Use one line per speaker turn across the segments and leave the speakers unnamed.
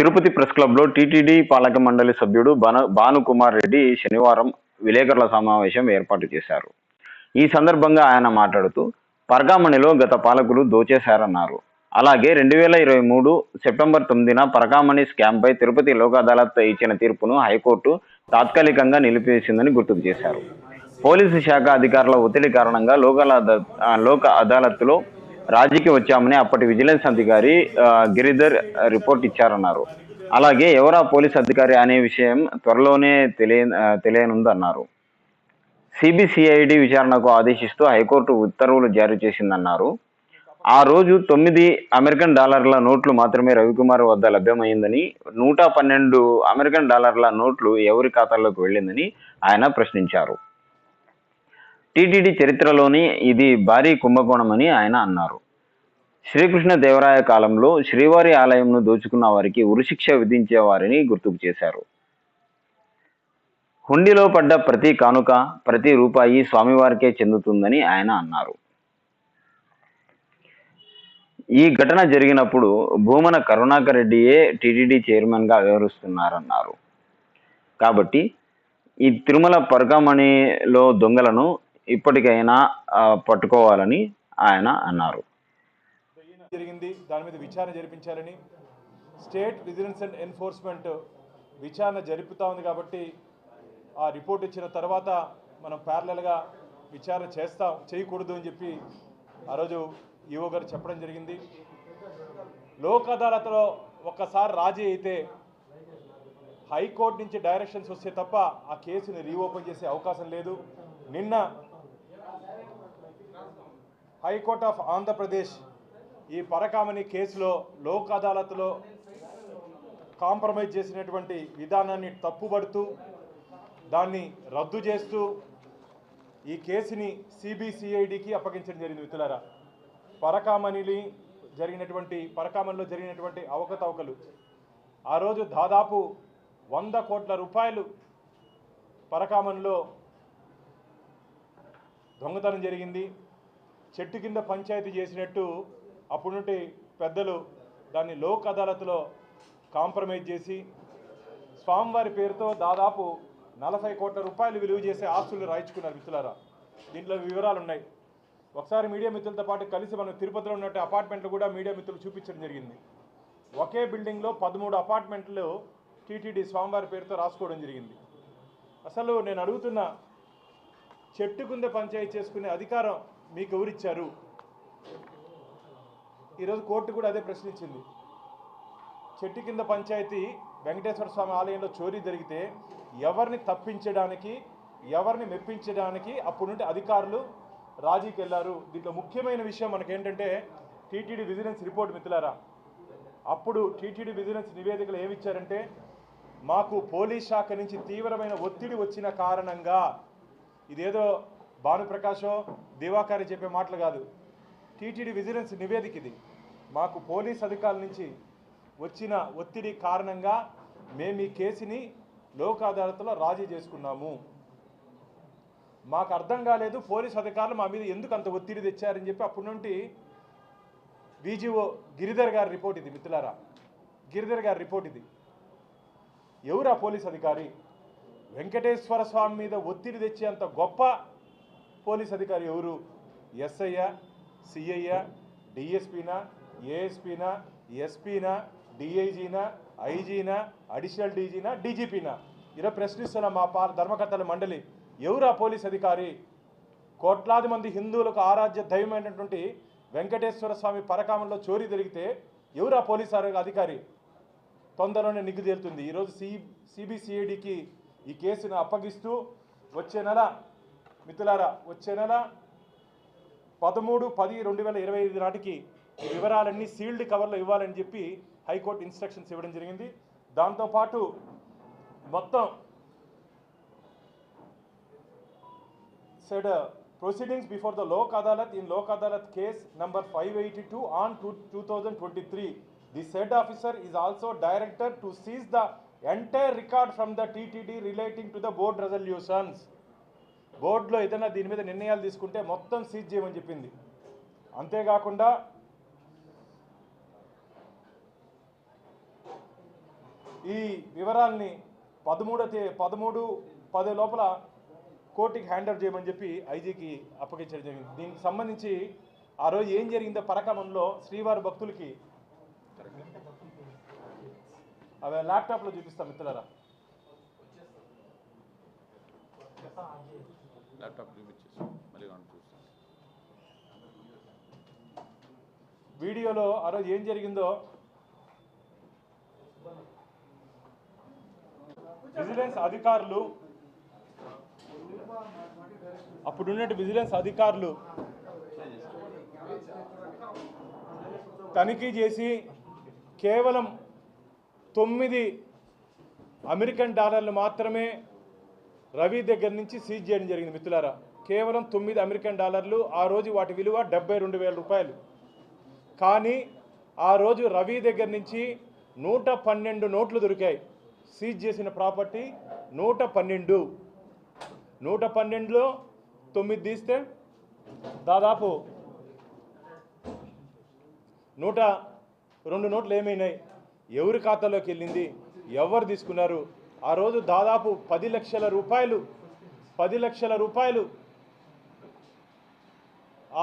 Tirupati press క్లబ్లో TTD పాలక మండలి సభ్యుడు భానుకుమార్ రెడ్డి శనివారం విలేకరుల సమావేశం ఏర్పాటు చేశారు. ఈ సందర్భంగా ఆయన మాట్లాడుతూ పరకామణిలో గత పాలకులు దోచేశారన్నారు. అలాగే రెండు వేల ఇరవై మూడు సెప్టెంబర్ తొమ్మిదిన పరకామణి స్కామ్పై తిరుపతి లోక్ అదాలత్ ఇచ్చిన తీర్పును హైకోర్టు తాత్కాలికంగా నిలిపివేసిందని గుర్తుకు చేశారు. పోలీసు శాఖ అధికారుల ఒత్తిడి కారణంగా లోక్ లోక అదాలత్లో రాజీకి వచ్చామని అప్పటి విజిలెన్స్ అధికారి గిరిధర్ రిపోర్ట్ ఇచ్చారన్నారు. అలాగే ఎవరా పోలీస్ అధికారి అనే విషయం త్వరలోనే తెలియ తెలియనుందన్నారు. సిబిసిఐడి విచారణకు ఆదేశిస్తూ హైకోర్టు ఉత్తర్వులు జారీ చేసిందన్నారు. ఆ రోజు తొమ్మిది అమెరికన్ డాలర్ల నోట్లు మాత్రమే రవికుమార్ వద్ద లభ్యమైందని నూట పన్నెండు అమెరికన్ డాలర్ల నోట్లు ఎవరి ఖాతాల్లోకి వెళ్ళిందని ఆయన ప్రశ్నించారు. టీటీడీ చరిత్రలోని ఇది భారీ కుంభకోణమని ఆయన అన్నారు. శ్రీకృష్ణ దేవరాయ కాలంలో శ్రీవారి ఆలయంను దోచుకున్న వారికి ఉరిశిక్ష విధించే వారిని గుర్తుకు చేశారు. హుండీలో పడ్డ ప్రతి కానుక ప్రతి రూపాయి స్వామివారికే చెందుతుందని ఆయన అన్నారు. ఈ ఘటన జరిగినప్పుడు భూమన కరుణాకర్ రెడ్డియే టీటీడీ చైర్మన్గా వ్యవహరిస్తున్నారన్నారు. కాబట్టి ఈ తిరుమల పరకమణిలో దొంగలను ఇప్పటికైనా పట్టుకోవాలని ఆయన అన్నారు.
జరిగింది. దాని మీద విచారణ జరిపించాలని స్టేట్ విజిలెన్స్ అండ్ ఎన్ఫోర్స్మెంట్ విచారణ జరుపుతా ఉంది కాబట్టి ఆ రిపోర్ట్ ఇచ్చిన తర్వాత మనం ప్యారలల్గా విచారణ చేస్తాం చేయకూడదు అని చెప్పి ఆ రోజు ఈవో గారు చెప్పడం జరిగింది. లోక్ అదాలత్లో ఒక్కసారి రాజీ అయితే హైకోర్టు నుంచి డైరెక్షన్స్ వస్తే తప్ప ఆ కేసుని రీఓపెన్ చేసే అవకాశం లేదు. నిన్న హైకోర్ట్ ఆఫ్ ఆంధ్రప్రదేశ్ ఈ పరకామణి కేసులో లోక్ అదాలత్లో కాంప్రమైజ్ చేసినటువంటి విధానాన్ని తప్పుపడుతూ దాన్ని రద్దు చేస్తూ ఈ కేసుని సిబిసిఐడికి అప్పగించడం జరిగింది మిత్రులారా. పరకామణిని జరిగినటువంటి పరకామణిలో జరిగినటువంటి అవకతవకలు ఆ రోజు దాదాపు వంద కోట్ల రూపాయలు పరకామణిలో దొంగతనం జరిగింది. చెట్టు కింద పంచాయతీ చేసినట్టు అప్పుడు నుండి పెద్దలు దాన్ని లోక్ అదాలత్లో కాంప్రమైజ్ చేసి స్వామివారి పేరుతో దాదాపు నలభై కోట్ల రూపాయలు విలువ చేసే ఆస్తులు రాయించుకున్నారు మిత్రులారా. దీంట్లో వివరాలు ఉన్నాయి ఒకసారి మీడియా మిత్రులతో పాటు కలిసి మనం తిరుపతిలో ఉన్నట్టు అపార్ట్మెంట్లు కూడా మీడియా మిత్రులు చూపించడం జరిగింది. ఒకే బిల్డింగ్లో పదమూడు అపార్ట్మెంట్లు టీటీడీ స్వామివారి పేరుతో రాసుకోవడం జరిగింది. అసలు నేను అడుగుతున్న చెట్టు కింద పంచాయతీ చేసుకునే అధికారం మీకు ఎవరిచ్చారు ఈరోజు కోర్టు కూడా అదే ప్రశ్నించింది. చెట్టు కింద పంచాయతీ వెంకటేశ్వర స్వామి ఆలయంలో చోరీ జరిగితే ఎవరిని తప్పించడానికి ఎవరిని మెప్పించడానికి అప్పుడు నుండి అధికారులు రాజీకి వెళ్ళారు. దీంట్లో ముఖ్యమైన విషయం మనకేంటంటే టీటీడీ విజిలెన్స్ రిపోర్ట్ మిత్రులారా. అప్పుడు టీటీడీ విజిలెన్స్ నివేదికలు ఏమిచ్చారంటే మాకు పోలీస్ శాఖ నుంచి తీవ్రమైన ఒత్తిడి వచ్చిన కారణంగా ఇదేదో భానుప్రకాశో దివాకర్ చెప్పే మాటలు కాదు. టీటీడీ విజిలెన్స్ నివేదిక ఇది మాకు పోలీస్ అధికారుల నుంచి వచ్చిన ఒత్తిడి కారణంగా మేము ఈ కేసుని లోక్ అదాలత్లో రాజీ చేసుకున్నాము. మాకు అర్థం కాలేదు పోలీస్ అధికారులు మా మీద ఎందుకు అంత ఒత్తిడి తెచ్చారని చెప్పి అప్పటి నుండి బీజీఓ గిరిధర్ గారి రిపోర్ట్ ఇది మిత్రులారా. గిరిధర్ గారి రిపోర్ట్ ఇది. ఎవరా పోలీస్ అధికారి? వెంకటేశ్వర స్వామి మీద ఒత్తిడి తెచ్చేంత గొప్ప పోలీస్ అధికారి ఎవరు? ఎస్ఐయా సిఐయా డిఎస్పీనా ఏఎస్పీనా ఎస్పీనా డిఐజీనా ఐజీనా అడిషనల్ డీజీనా డీజీపీనా ఈరోజు ప్రశ్నిస్తున్న మా పా ధర్మకర్తల మండలి ఎవరు ఆ పోలీస్ అధికారి? కోట్లాది మంది హిందువులకు ఆరాధ్య దైవమైనటువంటి వెంకటేశ్వర స్వామి పరకామంలో చోరీ జరిగితే ఎవరు ఆ పోలీస్ అధికారి? తొందరలోనే నిగ్గు తేలుతుంది. ఈరోజు సి సిబిసిఐడికి ఈ కేసును అప్పగిస్తూ వచ్చే నెల మిత్రులారా వచ్చే నెల పదమూడు పది రెండు వేల ఇరవై ఐదు నాటికి వివరాలన్నీ సీల్డ్ కవర్లో ఇవ్వాలని చెప్పి హైకోర్టు ఇన్స్ట్రక్షన్స్ ఇవ్వడం జరిగింది. దాంతోపాటు మొత్తం said proceedings before the Lok Adalat in Lok Adalat case number five eighty two on two two thousand twenty three the said officer is also director to seize the entire record from the TTD relating to the board resolutions బోర్డులో ఏదైనా దీని మీద నిర్ణయాలు తీసుకుంటే మొత్తం seize చేయమని చెప్పింది. అంతేకాకుండా ఈ వివరాల్ని పదమూడో తే పదమూడు పది లోపల కోర్టుకి హ్యాండ్ ఓవర్ చేయమని చెప్పి ఐజీకి అప్పగించడం జరిగింది. దీనికి సంబంధించి ఆ రోజు ఏం జరిగిందో పరకమంలో శ్రీవారి భక్తులకి అవి ల్యాప్టాప్లో చూపిస్తాం మిత్రులారా.
ల్యాప్టాప్ చూపించేసి మళ్ళీ మనం చూస్తాం
వీడియోలో ఆ రోజు ఏం జరిగిందో విజిలెన్స్ అధికారులు అప్పుడున్నట్టు విజిలెన్స్ అధికారులు తనిఖీ చేసి కేవలం తొమ్మిది అమెరికన్ డాలర్లు మాత్రమే రవి దగ్గర నుంచి సీజ్ చేయడం జరిగింది మిత్రులారా. కేవలం తొమ్మిది అమెరికన్ డాలర్లు ఆ రోజు వాటి విలువ డెబ్బై రెండు వేల రూపాయలు. కానీ ఆ రోజు రవి దగ్గర నుంచి నూట పన్నెండు నోట్లు దొరికాయి. సీజ్ చేసిన ప్రాపర్టీ నూట పన్నెండు. నూట పన్నెండులో తొమ్మిది తీస్తే దాదాపు నూట రెండు నోట్లు ఏమైనాయి? ఎవరి ఖాతాలోకి వెళ్ళింది? ఎవరు తీసుకున్నారు? ఆ రోజు దాదాపు పది లక్షల రూపాయలు పది లక్షల రూపాయలు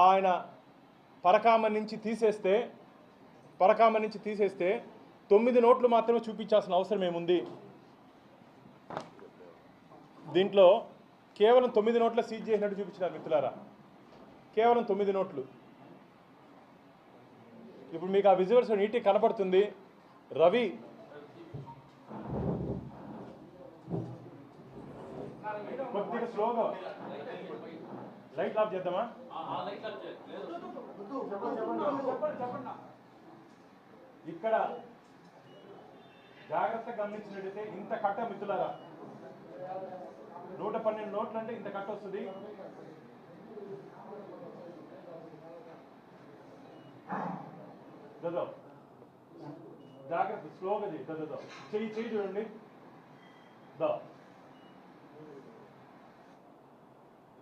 ఆయన పరకామ నుంచి తీసేస్తే పరకామ నుంచి తీసేస్తే తొమ్మిది నోట్లు మాత్రమే చూపించాల్సిన అవసరం ఏముంది? దీంట్లో కేవలం తొమ్మిది నోట్ల సీజ్ చేసినట్టు చూపించినారు మిత్రులారా. కేవలం తొమ్మిది నోట్లు. ఇప్పుడు మీకు ఆ విజువల్స్ నీట్గా కనపడుతుంది. రవి కొద్దిగా స్లోగా. లైట్ ఆఫ్ చేద్దామా? ఇక్కడ జాగ్రత్త గమనించినట్టయితే ఇంత కట్ట మిత్రులారా నూట పన్నెండు నోట్లు అంటే ఇంత కట్ట వస్తుంది. చదువు జాగ్రత్త స్లోగా చేయి చదువు చెయ్యి చెయ్యి చూడండి. దా.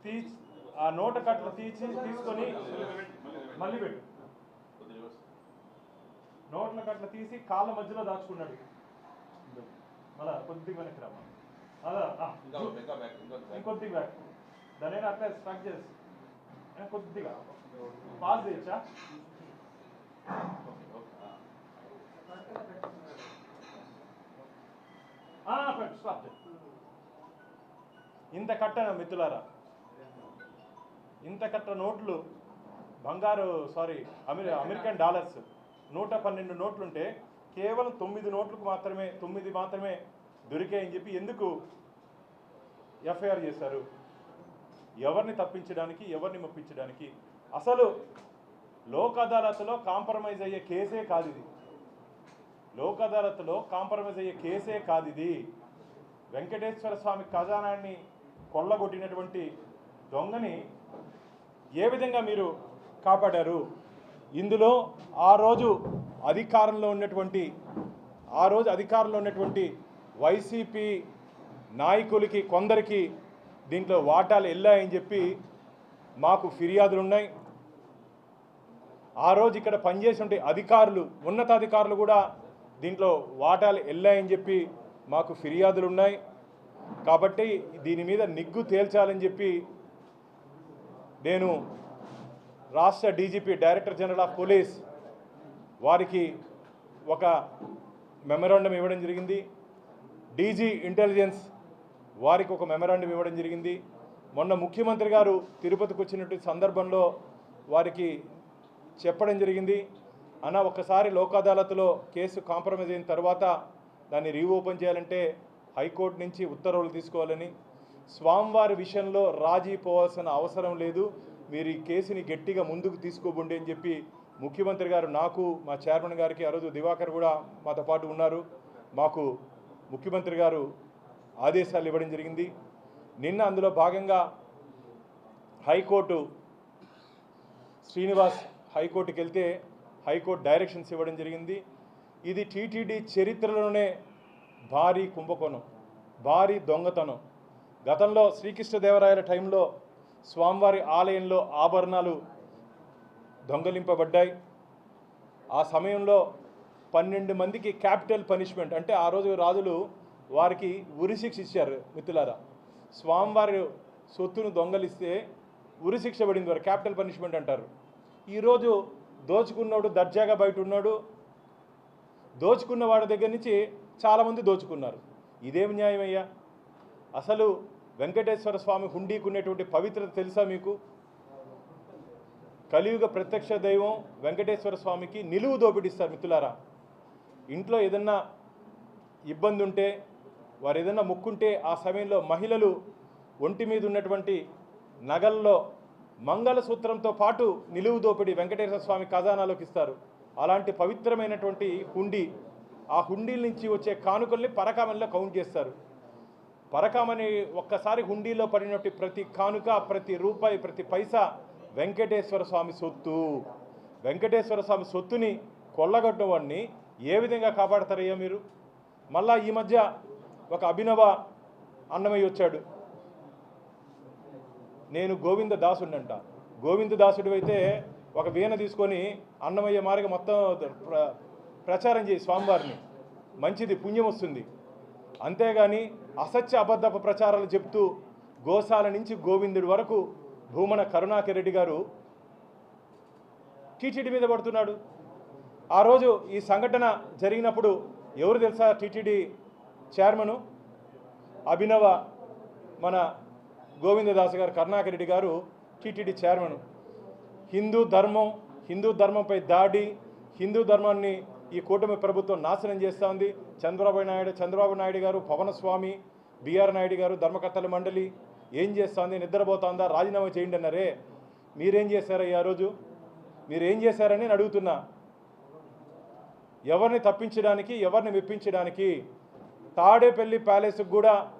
తీ ఆ నోట కట్టలు తీసి తీసుకొని మళ్ళీ పెట్టు. నోట్ల కట్ల తీసి కాళ్ళ మధ్యలో దాచుకున్నాడు. మళ్ళా కొద్దిగా వెనక్కి రమ్మా అదా ఆ,
ఇంకా
చూ.
ఇంకా బ్యాక్
అట్లా స్ట్రక్ చేసి. కొద్దిగా. పాస్ చేయొచ్చా. ఇంత కట్ట మిత్రులారా. ఇంత కట్ట నోట్లు బంగారు సారీ అమెరి అమెరికన్ డాలర్స్ నూట పన్నెండు నోట్లుంటే కేవలం తొమ్మిది నోట్లకు మాత్రమే తొమ్మిది మాత్రమే దొరికాయని చెప్పి ఎందుకు ఎఫ్ఐఆర్ చేశారు? ఎవరిని తప్పించడానికి ఎవరిని మొప్పించడానికి? అసలు లోక్ అదాలత్లో కాంప్రమైజ్ అయ్యే కేసే కాదు ఇది. లోక్ అదాలత్లో కాంప్రమైజ్ అయ్యే కేసే కాదు ఇది. వెంకటేశ్వర స్వామి ఖజానాన్ని కొల్లగొట్టినటువంటి దొంగని ఏ విధంగా మీరు కాపాడారు? ఇందులో ఆ రోజు అధికారంలో ఉన్నటువంటి ఆ రోజు అధికారంలో ఉన్నటువంటి వైసీపీ నాయకులకి కొందరికి దీంట్లో వాటాలు వెళ్ళాయని చెప్పి మాకు ఫిర్యాదులు ఉన్నాయి. ఆ రోజు ఇక్కడ పనిచేసే అధికారులు ఉన్నతాధికారులు కూడా దీంట్లో వాటాలు వెళ్ళాయని చెప్పి మాకు ఫిర్యాదులు ఉన్నాయి. కాబట్టి దీని మీద నిగ్గు తేల్చాలని చెప్పి నేను రాష్ట్ర DGP director general of police వారికి ఒక మెమరాండం ఇవ్వడం జరిగింది. డీజీ ఇంటెలిజెన్స్ వారికి ఒక మెమరాండం ఇవ్వడం జరిగింది. మొన్న ముఖ్యమంత్రి గారు తిరుపతికి వచ్చినటువంటి సందర్భంలో వారికి చెప్పడం జరిగింది. అన్న ఒకసారి లోక్ అదాలత్లో కేసు కాంప్రమైజ్ అయిన తర్వాత దాన్ని రీఓపెన్ చేయాలంటే హైకోర్టు నుంచి ఉత్తర్వులు తీసుకోవాలని స్వామివారి విషయంలో రాజీ పోవాల్సిన అవసరం లేదు. మీరు ఈ కేసుని గట్టిగా ముందుకు తీసుకోబండి అని చెప్పి ముఖ్యమంత్రి గారు నాకు మా చైర్మన్ గారికి ఆ రోజు దివాకర్ కూడా మాతో పాటు ఉన్నారు. మాకు ముఖ్యమంత్రి గారు ఆదేశాలు ఇవ్వడం జరిగింది. నిన్న అందులో భాగంగా హైకోర్టు శ్రీనివాస్ హైకోర్టుకి వెళ్తే హైకోర్టు డైరెక్షన్స్ ఇవ్వడం జరిగింది. ఇది టీటీడీ చరిత్రలోనే భారీ కుంభకోణం భారీ దొంగతనం. గతంలో శ్రీకృష్ణదేవరాయల టైంలో స్వామివారి ఆలయంలో ఆభరణాలు దొంగలింపబడ్డాయి. ఆ సమయంలో పన్నెండు మందికి క్యాపిటల్ పనిష్మెంట్ అంటే ఆ రోజు రాజులు వారికి ఉరిశిక్ష ఇచ్చారు మిత్రులారా. స్వామివారి సొత్తును దొంగలిస్తే ఉరిశిక్ష పడింది వారు క్యాపిటల్ పనిష్మెంట్ అంటారు. ఈరోజు దోచుకున్నాడు దర్జాగా బయట ఉన్నాడు. దోచుకున్న వాడి దగ్గర నుంచి చాలామంది దోచుకున్నారు. ఇదేం న్యాయమయ్యా? అసలు వెంకటేశ్వర స్వామి హుండీకున్నటువంటి పవిత్రత తెలుసా మీకు? కలియుగ ప్రత్యక్ష దైవం వెంకటేశ్వర స్వామికి నిలువు దోపిడిస్తారు మిత్రులారా. ఇంట్లో ఏదన్నా ఇబ్బంది ఉంటే వారు ఏదన్నా ముక్కుంటే ఆ సమయంలో మహిళలు ఒంటి మీద ఉన్నటువంటి నగల్లో మంగళసూత్రంతో పాటు నిలువు దోపిడి వెంకటేశ్వర స్వామి ఖజానాలోకి ఇస్తారు. అలాంటి పవిత్రమైనటువంటి హుండీ ఆ హుండీల నుంచి వచ్చే కానుకల్ని పరకామంలో కౌంట్ చేస్తారు. పరకామని ఒక్కసారి హుండీలో పడినట్టు ప్రతి కానుక ప్రతి రూపాయి ప్రతి పైసా వెంకటేశ్వర స్వామి సొత్తు. వెంకటేశ్వర స్వామి సొత్తుని కొల్లగొట్టడం వాడిని ఏ విధంగా కాపాడతారయ్యా మీరు? మళ్ళా ఈ మధ్య ఒక అభినవ అన్నమయ్య వచ్చాడు. నేను గోవింద దాసుడినంట. గోవింద దాసుడు అయితే ఒక వీణ తీసుకొని అన్నమయ్య మార్గం మొత్తం ప్ర- ప్రచారం చేయి స్వామివారిని. మంచిది పుణ్యం వస్తుంది. అంతేగాని అసత్య అబద్ధపు ప్రచారాలు చెప్తూ గోశాల నుంచి గోవిందుడి వరకు భూమన కరుణాకర్ రెడ్డి గారు టీటీడీ మీద పడుతున్నాడు. ఆ రోజు ఈ సంఘటన జరిగినప్పుడు ఎవరు తెలుసా టీటీడీ చైర్మను? అభినవ మన గోవిందదాస్ గారు కరుణాకర్ రెడ్డి గారు టీటీడీ చైర్మన్. హిందూ ధర్మం హిందూ ధర్మంపై దాడి హిందూ ధర్మాన్ని ఈ కూటమి ప్రభుత్వం నాశనం చేస్తూ ఉంది చంద్రబాబు నాయుడు చంద్రబాబు నాయుడు గారు పవనస్వామి బీఆర్ నాయుడు గారు ధర్మకర్తల మండలి ఏం చేస్తోంది? నిద్రపోతోందా? రాజీనామా చేయండి అన్నారే. మీరేం చేశారయ్యా ఆ రోజు? మీరేం చేశారని నేను అడుగుతున్నా. ఎవరిని తప్పించడానికి ఎవరిని మెప్పించడానికి తాడేపల్లి ప్యాలెస్కి కూడా